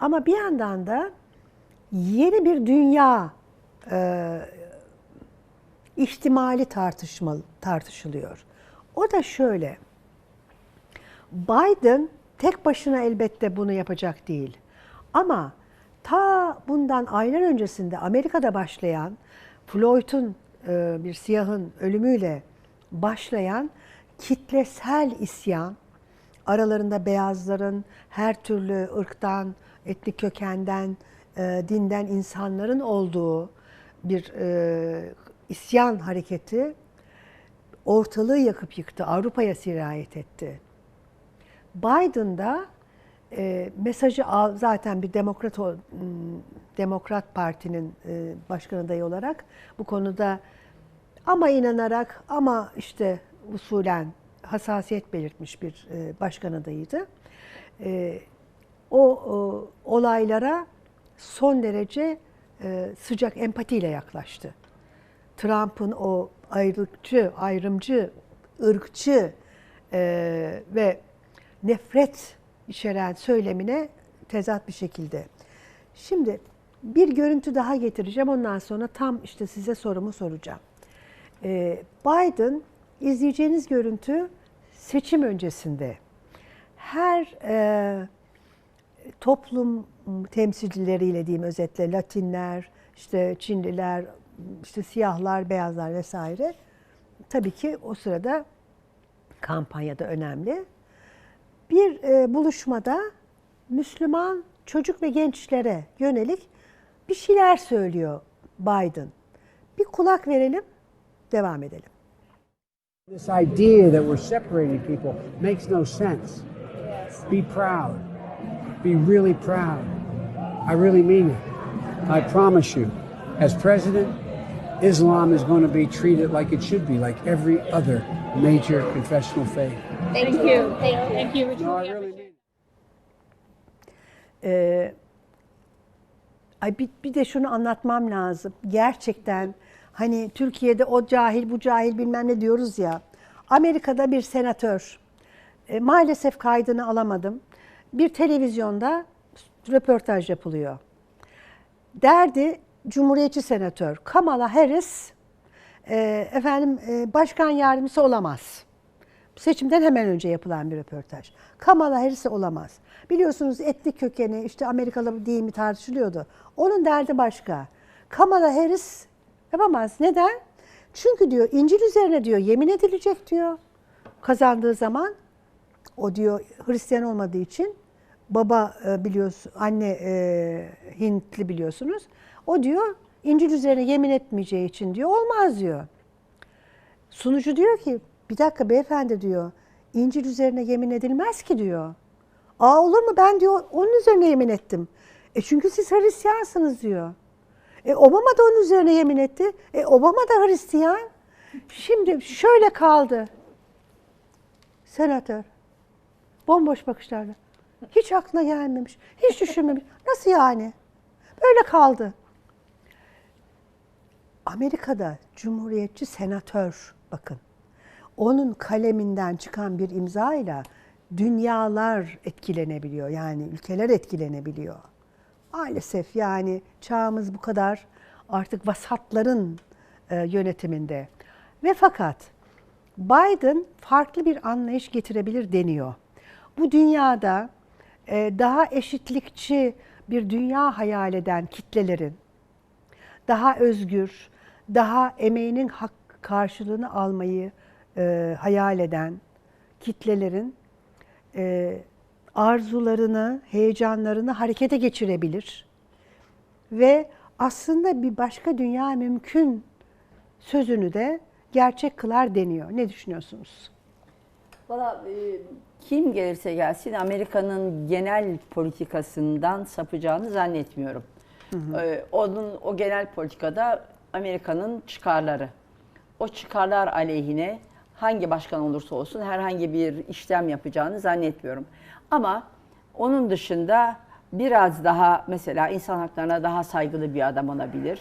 Ama bir yandan da yeni bir dünya e, ihtimali tartışmalı, tartışılıyor. O da şöyle. Biden tek başına elbette bunu yapacak değil. Ama ta bundan aylar öncesinde Amerika'da başlayan Floyd'un e, bir siyahın ölümüyle başlayan kitlesel isyan, aralarında beyazların her türlü ırktan, etnik kökenden, e, dinden insanların olduğu bir e, isyan hareketi ortalığı yakıp yıktı, Avrupa'ya sirayet etti. Biden da e, mesajı al, zaten bir demokrat ol- m, Demokrat Parti'nin başkan adayı olarak bu konuda ama inanarak ama işte usulen hassasiyet belirtmiş bir başkan adayıydı. O, o olaylara son derece e, sıcak empatiyle yaklaştı. Trump'ın o ayrılıkçı, ayrımcı, ırkçı e, ve nefret içeren söylemine tezat bir şekilde. Şimdi bir görüntü daha getireceğim. Ondan sonra tam işte size sorumu soracağım. E, Biden izleyeceğiniz görüntü seçim öncesinde her e, toplum temsilcileriyle diyeyim özetle Latinler, işte Çinliler, işte siyahlar, beyazlar vesaire. Tabii ki o sırada kampanyada önemli. Bir e, buluşmada Müslüman çocuk ve gençlere yönelik bir şeyler söylüyor Biden. Bir kulak verelim, devam edelim. This idea that we're separating people makes no sense. Be proud. Be really proud. I really mean it. I promise you, as president, Islam is going to be treated like it should be, like every other major confessional faith. Thank you. Thank you. We No, I really appreciate mean it. Ee, ay bir, bir de şunu anlatmam lazım. Gerçekten hani Türkiye'de o cahil bu cahil bilmem ne diyoruz ya. Amerika'da bir senatör e, maalesef kaydını alamadım. Bir televizyonda röportaj yapılıyor. Derdi Cumhuriyetçi senatör Kamala Harris e, efendim e, başkan yardımcısı olamaz. Seçimden hemen önce yapılan bir röportaj. Kamala Harris olamaz. Biliyorsunuz etnik kökeni işte Amerikalı değil mi tartışılıyordu. Onun derdi başka. Kamala Harris yapamaz. Neden? Çünkü diyor İncil üzerine diyor yemin edilecek diyor. Kazandığı zaman o diyor Hristiyan olmadığı için baba e, biliyorsun anne e, Hintli biliyorsunuz. O diyor İncil üzerine yemin etmeyeceği için diyor olmaz diyor. Sunucu diyor ki bir dakika beyefendi diyor İncil üzerine yemin edilmez ki diyor. Aa olur mu ben diyor onun üzerine yemin ettim. E çünkü siz Hristiyansınız diyor. E Obama da onun üzerine yemin etti. E Obama da Hristiyan. Şimdi şöyle kaldı. Senatör. Bomboş bakışlarla. Hiç aklına gelmemiş. Hiç düşünmemiş. Nasıl yani? Böyle kaldı. Amerika'da Cumhuriyetçi senatör bakın. Onun kaleminden çıkan bir imzayla dünyalar etkilenebiliyor. Yani ülkeler etkilenebiliyor. Maalesef yani çağımız bu kadar artık vasatların e, yönetiminde. Ve fakat Biden farklı bir anlayış getirebilir deniyor. Bu dünyada e, daha eşitlikçi bir dünya hayal eden kitlelerin daha özgür, daha emeğinin hak karşılığını almayı e, hayal eden kitlelerin e, arzularını, heyecanlarını harekete geçirebilir ve aslında bir başka dünya mümkün sözünü de gerçek kılar deniyor. Ne düşünüyorsunuz? Valla e, kim gelirse gelsin Amerika'nın genel politikasından sapacağını zannetmiyorum. E, onun o genel politikada Amerika'nın çıkarları. O çıkarlar aleyhine hangi başkan olursa olsun herhangi bir işlem yapacağını zannetmiyorum. Ama onun dışında biraz daha mesela insan haklarına daha saygılı bir adam olabilir.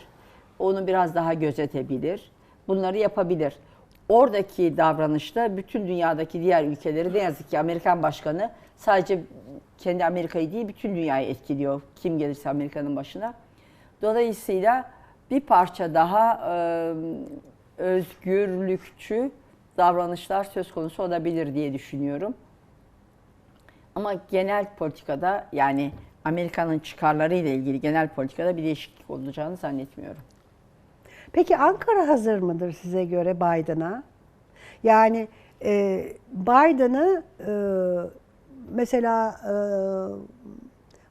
Onu biraz daha gözetebilir. Bunları yapabilir. Oradaki davranışta bütün dünyadaki diğer ülkeleri ne yazık ki Amerikan başkanı sadece kendi Amerika'yı değil bütün dünyayı etkiliyor kim gelirse Amerika'nın başına. Dolayısıyla bir parça daha e, özgürlükçü davranışlar söz konusu olabilir diye düşünüyorum. Ama genel politikada yani Amerika'nın çıkarları ile ilgili genel politikada bir değişiklik olacağını zannetmiyorum. Peki Ankara hazır mıdır size göre Biden'a? Yani e, Biden'ı e, mesela e,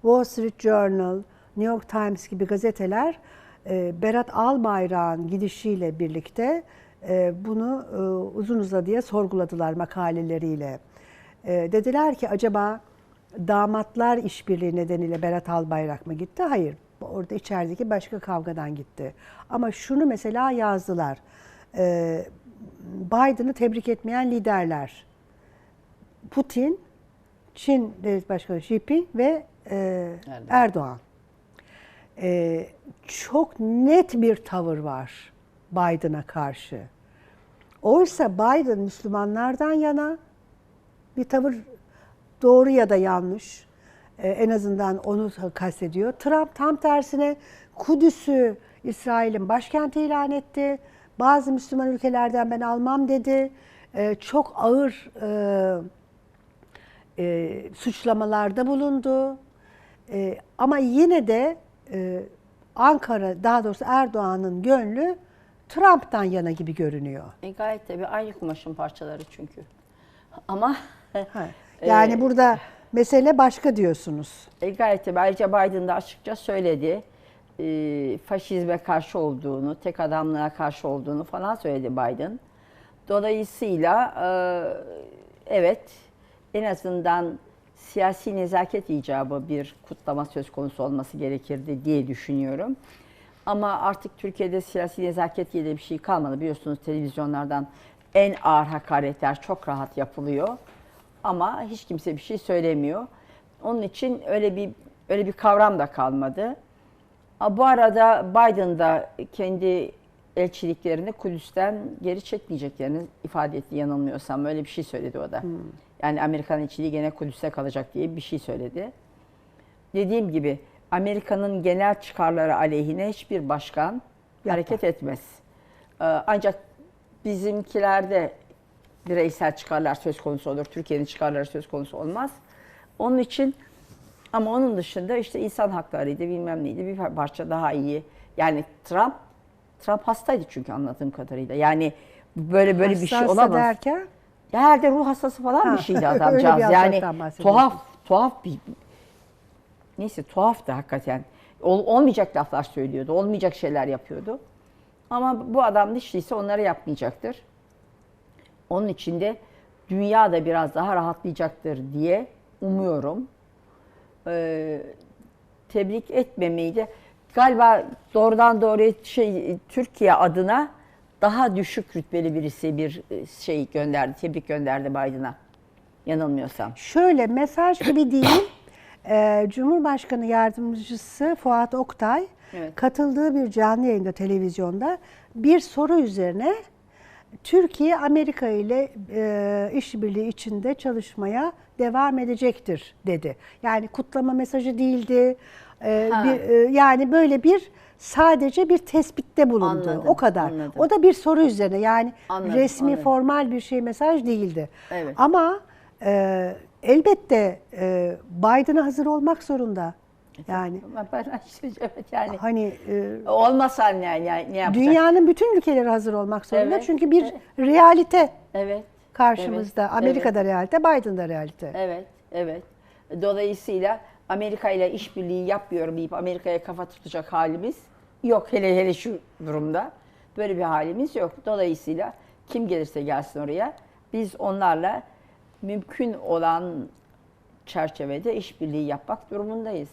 Wall Street Journal, New York Times gibi gazeteler e, Berat Albayrak'ın gidişiyle birlikte e, bunu e, uzun uzadıya sorguladılar makaleleriyle. E, dediler ki acaba damatlar işbirliği nedeniyle Berat Albayrak mı gitti? Hayır. Orada içerideki başka kavgadan gitti. Ama şunu mesela yazdılar. E, Biden'ı tebrik etmeyen liderler. Putin, Çin Devlet Başkanı Xi Jinping ve e, Erdoğan. Erdoğan. E, çok net bir tavır var Biden'a karşı. Oysa Biden Müslümanlardan yana bir tavır doğru ya da yanlış. Ee, en azından onu kastediyor. Trump tam tersine Kudüs'ü İsrail'in başkenti ilan etti. Bazı Müslüman ülkelerden ben almam dedi. Ee, çok ağır e, e, suçlamalarda bulundu. E, ama yine de e, Ankara, daha doğrusu Erdoğan'ın gönlü Trump'tan yana gibi görünüyor. E gayet tabii aynı kumaşın parçaları çünkü. Ama Ha, Yani e, burada mesele başka diyorsunuz. E, gayet. Ayrıca Biden da açıkça söyledi. E, faşizme karşı olduğunu, tek adamlığa karşı olduğunu falan söyledi Biden. Dolayısıyla e, evet en azından siyasi nezaket icabı bir kutlama söz konusu olması gerekirdi diye düşünüyorum. Ama artık Türkiye'de siyasi nezaket diye de bir şey kalmadı. Biliyorsunuz televizyonlardan en ağır hakaretler çok rahat yapılıyor. Ama hiç kimse bir şey söylemiyor. Onun için öyle bir öyle bir kavram da kalmadı. Ha, Bu arada Biden da kendi elçiliklerini Kudüs'ten geri çekmeyeceklerini ifade etti yanılmıyorsam. Öyle bir şey söyledi o da. Yani Amerikan elçiliği gene Kudüs'te kalacak diye bir şey söyledi. Dediğim gibi Amerika'nın genel çıkarları aleyhine hiçbir başkan hareket etmez. Ee, Ancak bizimkilerde bireysel çıkarlar söz konusu olur. Türkiye'nin çıkarları söz konusu olmaz. Onun için ama onun dışında işte insan haklarıydı bilmem neydi bir parça daha iyi. Yani Trump Trump hastaydı çünkü anladığım kadarıyla. Yani böyle böyle bir şey olamaz. derken Ya herhalde ruh hastası falan Ha, bir şeydi öyle bir adamcağız. yani hastalıktan bahsediyorsun. tuhaf tuhaf bir neyse tuhaf da hakikaten. Ol- olmayacak laflar söylüyordu. Olmayacak şeyler yapıyordu. Ama bu adam değilse onları yapmayacaktır. Onun için de dünya da biraz daha rahatlayacaktır diye umuyorum. Ee, tebrik etmemeyi de galiba doğrudan doğruya şey Türkiye adına daha düşük rütbeli birisi bir e, şey gönderdi, tebrik gönderdi Biden'a. Yanılmıyorsam. şöyle mesaj gibi değil. Ee, Cumhurbaşkanı Yardımcısı Fuat Oktay Evet. katıldığı bir canlı yayında televizyonda bir soru üzerine Türkiye Amerika ile e, işbirliği içinde çalışmaya devam edecektir dedi. Yani kutlama mesajı değildi. E, Ha. bir, e, yani böyle bir sadece bir tespitte bulundu. Anladım, o kadar. anladım. O da bir soru üzerine yani Anladım, resmi anladım. formal bir şey mesaj değildi. Evet. Ama e, elbette e, Biden'a hazır olmak zorunda. Yani Ben evet yani hani e, olmasa ne, ne, ne yapacak? dünyanın bütün ülkeleri hazır olmak zorunda. Evet, Çünkü bir evet. realite Evet. karşımızda. evet, Amerika'da realite, Biden'da realite. Evet, evet. Dolayısıyla Amerika ile işbirliği yapmıyorum deyip Amerika'ya kafa tutacak halimiz yok. Hele hele şu durumda böyle bir halimiz yok. Dolayısıyla kim gelirse gelsin oraya biz onlarla mümkün olan çerçevede işbirliği yapmak durumundayız.